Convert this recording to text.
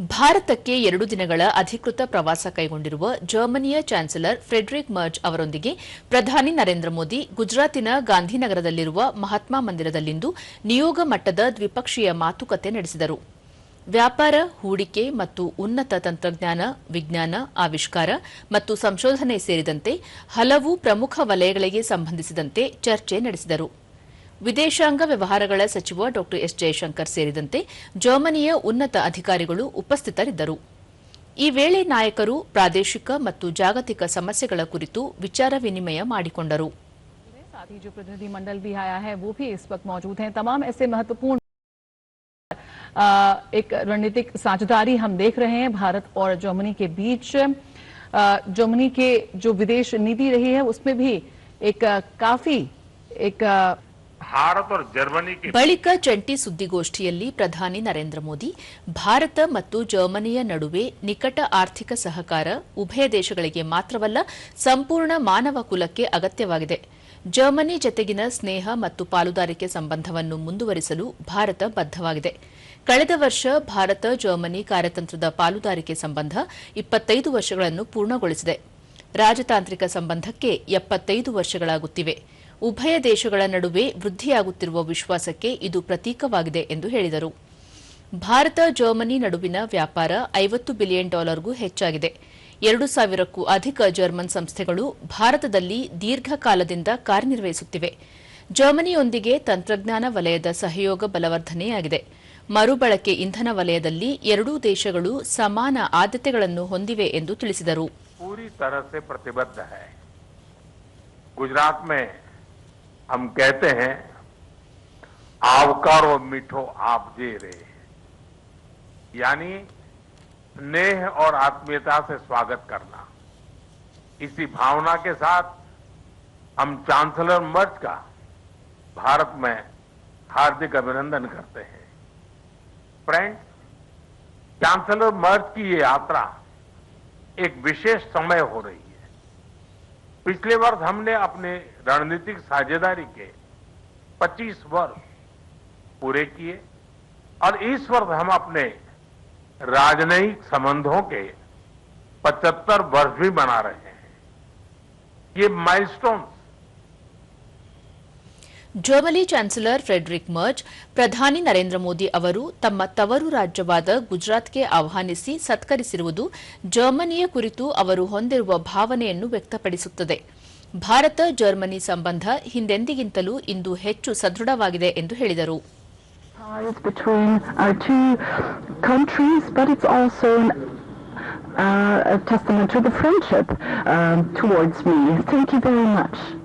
ಭಾರತಕ್ಕೆ ಎರಡು ದಿನಗಳ ಅಧಿಕೃತ ಪ್ರವಾಸ ಕೈಗೊಂಡಿರುವ ಜರ್ಮನಿಯ ಚಾನ್ಸಲರ್ ಫ್ರೆಡ್ರಿಕ್ ಮರ್ಜ್ ಅವರೊಂದಿಗೆ ಪ್ರಧಾನಿ ನರೇಂದ್ರ ಮೋದಿ ಗುಜರಾತಿನ ಗಾಂಧಿನಗರದಲ್ಲಿರುವ ಮಹಾತ್ಮ ಮಂದಿರದಲ್ಲಿಂದು ನಿಯೋಗ ಮಟ್ಟದ ದ್ವಿಪಕ್ಷೀಯ ಮಾತುಕತೆ ನಡೆಸಿದರು. ವ್ಯಾಪಾರ, ಹೂಡಿಕೆ ಮತ್ತು ಉನ್ನತ ತಂತ್ರಜ್ಞಾನ, ವಿಜ್ಞಾನ, ಆವಿಷ್ಕಾರ ಮತ್ತು ಸಂಶೋಧನೆ ಸೇರಿದಂತೆ ಹಲವು ಪ್ರಮುಖ ವಲಯಗಳಿಗೆ ಸಂಬಂಧಿಸಿದಂತೆ ಚರ್ಚೆ ನಡೆಸಿದರು. ವಿದೇಶಾಂಗ ವ್ಯವಹಾರಗಳ ಸಚಿವ ಡಾ ಎಸ್ ಜಯಶಂಕರ್ ಸೇರಿದಂತೆ ಜರ್ಮನಿಯ ಉನ್ನತ ಅಧಿಕಾರಿಗಳು ಉಪಸ್ಥಿತರಿದ್ದರು ಈ ವೇಳೆ ನಾಯಕರು ಪ್ರಾದೇಶಿಕ ಮತ್ತು ಜಾಗತಿಕ ಸಮಸ್ಯೆಗಳ ಕುರಿತು ವಿಚಾರ ವಿನಿಮಯ ಮಾಡಿಕೊಂಡರು साथ ही जो प्रतिनिधि मंडल भी आया है वो भी इस वक्त मौजूद हैं तमाम ऐसे महत्वपूर्ण अ, एक रणनीतिक साझेदारी हम देख रहे हैं भारत और जर्मनी के बीच अ, जर्मनी के जो विदेश नीति रही है उसमें भी एक अ, काफी एक ಬಳಿಕ ಜಂಟಿ ಸುದ್ದಿಗೋಷ್ಠಿಯಲ್ಲಿ ಪ್ರಧಾನಿ ನರೇಂದ್ರ ಮೋದಿ, ಭಾರತ ಮತ್ತು ಜರ್ಮನಿಯ ನಡುವೆ ನಿಕಟ ಆರ್ಥಿಕ ಸಹಕಾರ ಉಭಯ ದೇಶಗಳಿಗೆ ಮಾತ್ರವಲ್ಲ, ಸಂಪೂರ್ಣ ಮಾನವ ಕುಲಕ್ಕೆ ಅಗತ್ಯವಾಗಿದೆ. ಜರ್ಮನಿ ಜತೆಗಿನ ಸ್ನೇಹ ಮತ್ತು ಪಾಲುದಾರಿಕೆ ಸಂಬಂಧವನ್ನು ಮುಂದುವರಿಸಲು ಭಾರತ ಬದ್ದವಾಗಿದೆ ಕಳೆದ ವರ್ಷ ಭಾರತ ಜರ್ಮನಿ ಕಾರ್ಯತಂತ್ರದ ಪಾಲುದಾರಿಕೆ ಸಂಬಂಧ ಇಪ್ಪತ್ತೈದು ವರ್ಷಗಳನ್ನು ಪೂರ್ಣಗೊಳಿಸಿದೆ. ರಾಜತಾಂತ್ರಿಕ ಸಂಬಂಧಕ್ಕೆ ಎಪ್ಪತ್ತೈದು ವರ್ಷಗಳಾಗುತ್ತಿವೆ. ಉಭಯ ದೇಶಗಳ ನಡುವೆ ವೃದ್ಧಿಯಾಗುತ್ತಿರುವ ವಿಶ್ವಾಸಕ್ಕೆ ಇದು ಪ್ರತೀಕವಾಗಿದೆ ಎಂದು ಹೇಳಿದರು. ಭಾರತ, ಜರ್ಮನಿ ನಡುವಿನ ವ್ಯಾಪಾರ ಐವತ್ತು ಬಿಲಿಯನ್ ಡಾಲರ್ಗೂ ಹೆಚ್ಚಾಗಿದೆ. ಎರಡು ಸಾವಿರಕ್ಕೂ ಅಧಿಕ ಜರ್ಮನ್ ಸಂಸ್ಥೆಗಳು ಭಾರತದಲ್ಲಿ ದೀರ್ಘಕಾಲದಿಂದ ಕಾರ್ಯನಿರ್ವಹಿಸುತ್ತಿವೆ. ಜರ್ಮನಿಯೊಂದಿಗೆ ತಂತ್ರಜ್ಞಾನ ವಲಯದ ಸಹಯೋಗ ಬಲವರ್ಧನೆಯಾಗಿದೆ. ಮರುಬಳಕೆ ಇಂಧನ ವಲಯದಲ್ಲಿ ಎರಡೂ ದೇಶಗಳು ಸಮಾನ ಆದ್ಯತೆಗಳನ್ನು ಹೊಂದಿವೆ ಎಂದು ತಿಳಿಸಿದರು. पूरी हम कहते हैं, आवकारो मीठो आप जे रे। यानी स्नेह और आत्मीयता से स्वागत करना। इसी भावना के साथ, हम चांसलर मर्ज का भारत में हार्दिक अभिनंदन करते हैं। फ्रेंड चांसलर मर्ज की ये यात्रा एक विशेष समय हो रही है। पिछले वर्ष हमने अपने रणनीतिक साझेदारी के 25 वर्ष पूरे किए और इस वर्ष हम अपने राजनयिक संबंधों के 75 वर्ष भी मना रहे हैं। ये milestones Germany chancellor Friedrich Merz ಪ್ರಧಾನಿ ನರೇಂದ್ರ ಮೋದಿ ಅವರು ತಮ್ಮ ತವರು ರಾಜ್ಯವಾದ ಗುಜರಾತ್ಗೆ ಆಹ್ವಾನಿಸಿ ಸತ್ಕರಿಸಿರುವುದು ಜರ್ಮನಿಯ ಕುರಿತು ಅವರು ಹೊಂದಿರುವ ಭಾವನೆಯನ್ನು ವ್ಯಕ್ತಪಡಿಸುತ್ತದೆ. ಭಾರತ ಜರ್ಮನಿ ಸಂಬಂಧ ಹಿಂದೆಂದಿಗಿಂತಲೂ ಇಂದು ಹೆಚ್ಚು ಸದೃಢವಾಗಿದೆ ಎಂದು ಹೇಳಿದರು. An, uh, a testament to.